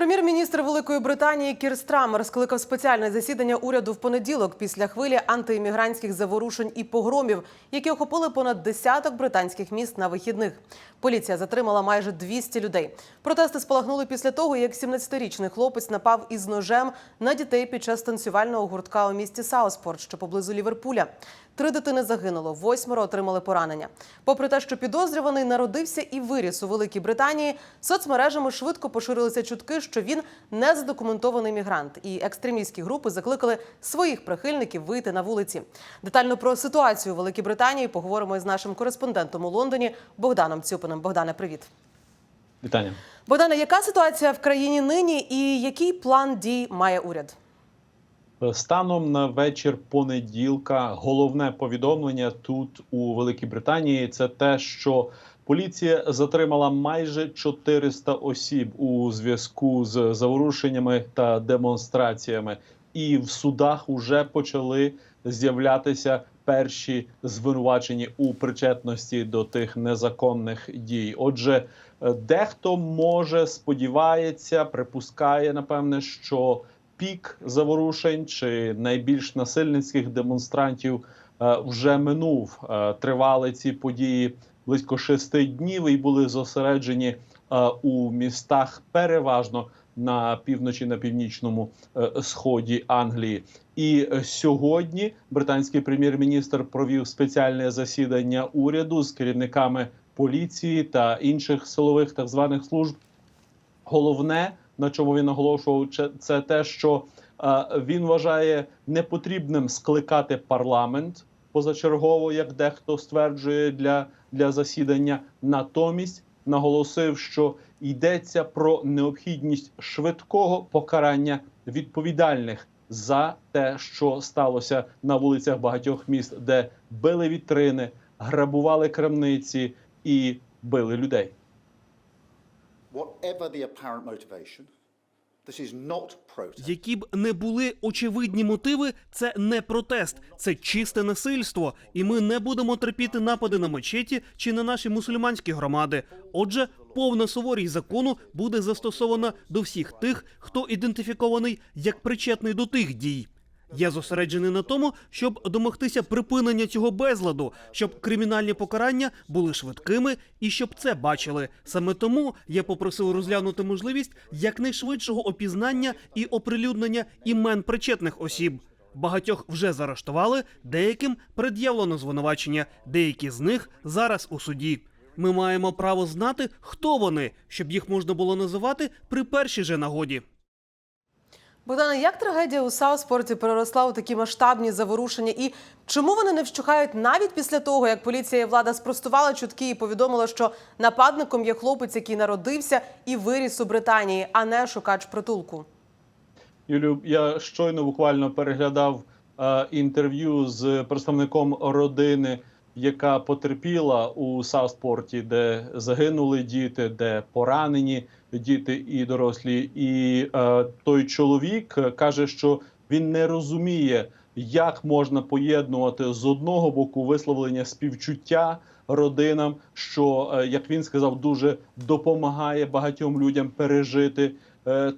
Прем'єр-міністр Великої Британії Кір Страмер скликав спеціальне засідання уряду в понеділок після хвилі антиіммігрантських заворушень і погромів, які охопили понад десяток британських міст на вихідних. Поліція затримала майже 200 людей. Протести спалахнули після того, як 17-річний хлопець напав із ножем на дітей під час танцювального гуртка у місті Сауспорт, що поблизу Ліверпуля. Три дитини загинуло, восьмеро отримали поранення. Попри те, що підозрюваний народився і виріс у Великій Британії, соцмережами швидко поширилися чутки, що він не задокументований мігрант, і екстремістські групи закликали своїх прихильників вийти на вулиці. Детально про ситуацію у Великій Британії поговоримо із нашим кореспондентом у Лондоні Богданом Цюпиним. Богдане, привіт. Вітання. Богдане, яка ситуація в країні нині і який план дій має уряд? Станом на вечір понеділка головне повідомлення тут у Великій Британії це те, що поліція затримала майже 400 осіб у зв'язку з заворушеннями та демонстраціями, і в судах уже почали з'являтися перші звинувачені у причетності до тих незаконних дій. Отже, е, дехто може сподівається, припускає напевне, що пік заворушень чи найбільш насильницьких демонстрантів е, вже минув. Е, Тривали ці події близько шести днів і були зосереджені е, у містах переважно на півночі на північному сході Англії. І сьогодні британський прем'єр-міністр провів спеціальне засідання уряду з керівниками поліції та інших силових так званих служб. Головне, на чому він наголошував, це- те, що е, він вважає непотрібним скликати парламент позачергово, як дехто стверджує для, для засідання. Натомість наголосив, що йдеться про необхідність швидкого покарання відповідальних за те, що сталося на вулицях багатьох міст, де били вітрини, грабували крамниці і били людей. Які б не були очевидні мотиви, це не протест, це чисте насильство, і ми не будемо терпіти напади на мечеті чи на наші мусульманські громади. Отже, повна суворість закону буде застосована до всіх тих, хто ідентифікований як причетний до тих дій. Я зосереджений на тому, щоб домогтися припинення цього безладу, щоб кримінальні покарання були швидкими і щоб це бачили. Саме тому я попросив розглянути можливість якнайшвидшого опізнання і оприлюднення імен причетних осіб. Багатьох вже заарештували, деяким пред'явлено звинувачення, деякі з них зараз у суді. Ми маємо право знати, хто вони, щоб їх можна було називати при першій же нагоді. Богдане, як трагедія у Сауспорті переросла у такі масштабні заворушення? І чому вони не вщухають навіть після того, як поліція і влада спростувала чутки і повідомила, що нападником є хлопець, який народився і виріс у Британії, а не шукач притулку? Юлю, я щойно буквально переглядав е, інтерв'ю з представником родини, яка потерпіла у Сауспорті, де загинули діти, де поранені діти і дорослі. І е, той чоловік каже, що він не розуміє, як можна поєднувати з одного боку висловлення співчуття родинам, що е, як він сказав, дуже допомагає багатьом людям пережити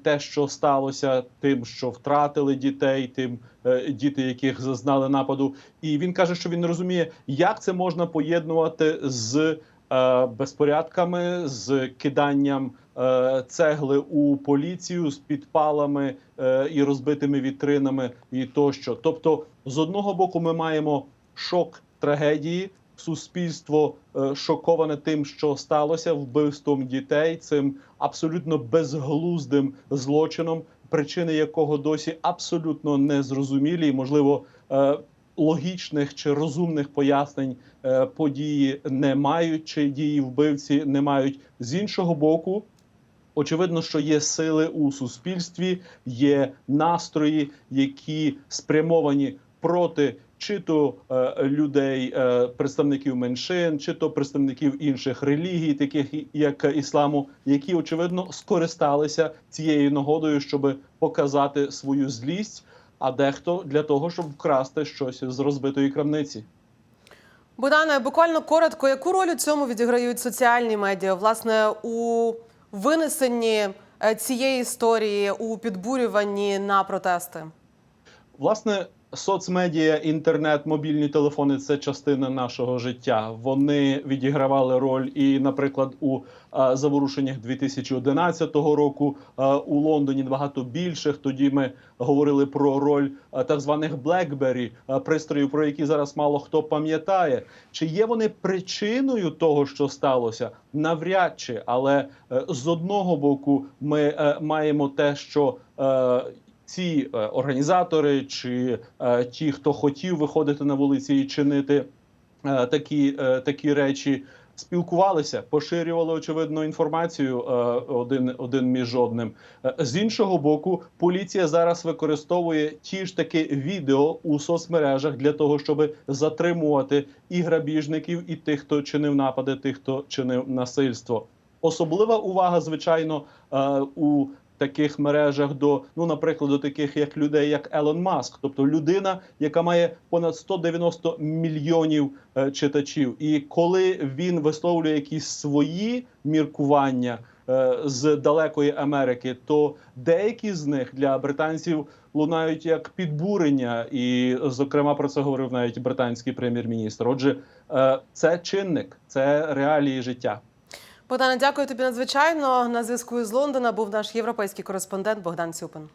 те, що сталося, тим, що втратили дітей, тим е, діти, яких зазнали нападу. І він каже, що він не розуміє, як це можна поєднувати з е, безпорядками, з киданням е, цегли у поліцію, з підпалами е, і розбитими вітринами, і тощо. Тобто, з одного боку, ми маємо шок трагедії. Суспільство е, шоковане тим, що сталося вбивством дітей, цим абсолютно безглуздим злочином, причини якого досі абсолютно не зрозумілі, і можливо е, логічних чи розумних пояснень е, події не мають, чи дії вбивці не мають. З іншого боку, Очевидно, що є сили у суспільстві, є настрої, які спрямовані проти чи то е, людей, е, представників меншин, чи то представників інших релігій, таких як ісламу, які очевидно скористалися цією нагодою, щоб показати свою злість, а дехто для того, щоб вкрасти щось з розбитої крамниці. Богдане, буквально коротко, яку роль у цьому відіграють соціальні медіа? Власне, у винесенні е, цієї історії у підбурюванні на протести? Власне, соцмедіа, інтернет, мобільні телефони це частина нашого життя. Вони відігравали роль і, наприклад, у е, заворушеннях 2011 року е, у Лондоні набагато більших. Тоді ми говорили про роль е, так званих BlackBerry, е, пристроїв, про які зараз мало хто пам'ятає. Чи є вони причиною того, що сталося? Навряд чи, але е, з одного боку, ми е, маємо те, що е, ці е, організатори чи е, ті, хто хотів виходити на вулиці і чинити е, такі, такі речі, спілкувалися, поширювали очевидно інформацію один, один між одним. З іншого боку, поліція зараз використовує ті ж таки відео у соцмережах для того, щоб затримувати і грабіжників, і тих, хто чинив напади, тих, хто чинив насильство. Особлива увага, звичайно, у таких мережах до, ну, наприклад, до таких як людей, як Елон Маск, тобто людина, яка має понад 190 мільйонів е, читачів. І коли він висловлює якісь свої міркування е, з далекої Америки, то деякі з них для британців лунають як підбурення, і зокрема про це говорив навіть британський прем'єр-міністр. Отже, е, це чинник, це реалії життя. Богдане, дякую тобі надзвичайно. На зв'язку із Лондона був наш європейський кореспондент Богдан Цюпин.